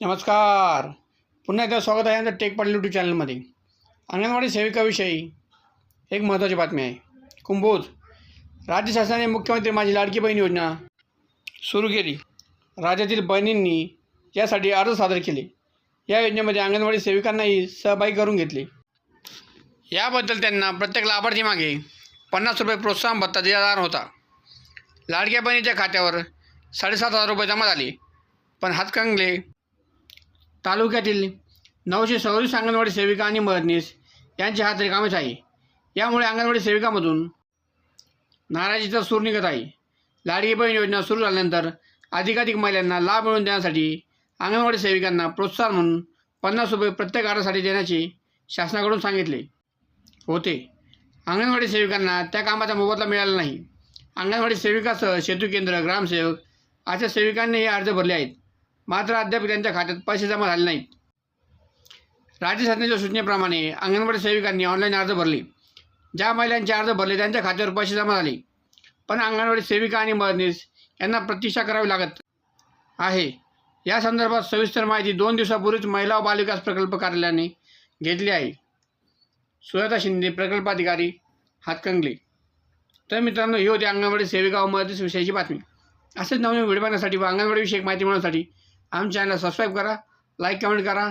नमस्कार. पुन्हा एकदा स्वागत आहे आमच्या टेक पाटील यूट्यूब चॅनलमध्ये अंगणवाडी सेविकाविषयी एक महत्त्वाची बातमी आहे. कुंभोज राज्य शासनाने मुख्यमंत्री माझी लाडकी बहीण योजना सुरू केली. राज्यातील बहिणींनी यासाठी अर्ज सादर केले. या योजनेमध्ये अंगणवाडी सेविकांनाही सहभागी करून घेतले. याबद्दल त्यांना प्रत्येक लाभार्थी मागे पन्नास रुपये प्रोत्साहन भत्ता दिला जाणार होता. लाडक्या बहिणीच्या खात्यावर साडेसात हजार रुपये जमा झाले. पण हातकंगले तालुक्यातील नऊशे सव्वीस अंगणवाडी सेविका आणि मदनीस यांची हात रिकामेच आहे. यामुळे अंगणवाडी सेविकामधून नाराजीचा सूर निघत आहे. लाडकी बहीण योजना सुरू झाल्यानंतर अधिकाधिक महिलांना लाभ मिळवून देण्यासाठी अंगणवाडी सेविकांना प्रोत्साहन म्हणून पन्नास रुपये प्रत्येक आरासाठी देण्याचे शासनाकडून सांगितले होते. अंगणवाडी सेविकांना त्या कामाचा मोबदला मिळाला नाही. अंगणवाडी सेविकासह सेतू केंद्र ग्रामसेवक अशा सेविकांनी हे अर्ज भरले आहेत. मात्र अद्याप त्यांच्या खात्यात पैसे जमा झाले नाहीत. राज्य शासनाच्या सूचनेप्रमाणे अंगणवाडी सेविकांनी ऑनलाईन अर्ज भरले. ज्या महिलांचे अर्ज भरले त्यांच्या खात्यावर पैसे जमा झाले. पण अंगणवाडी सेविका आणि मदनीस यांना प्रतीक्षा करावी लागत आहे. या संदर्भात सविस्तर माहिती दोन दिवसापूर्वीच महिला व बालविकास प्रकल्प कार्यालयाने घेतली आहे. सुजाता शिंदे प्रकल्पाधिकारी हातकंगले तर मित्रांनो ही होती अंगणवाडी सेविका व मदतीस विषयाची बातमी. असेच नवीन व्हिडिओ बघण्यासाठी व अंगणवाडीविषयक माहिती मिळवण्यासाठी आमच्या चॅनल सबस्क्राईब करा लाईक कमेंट करा.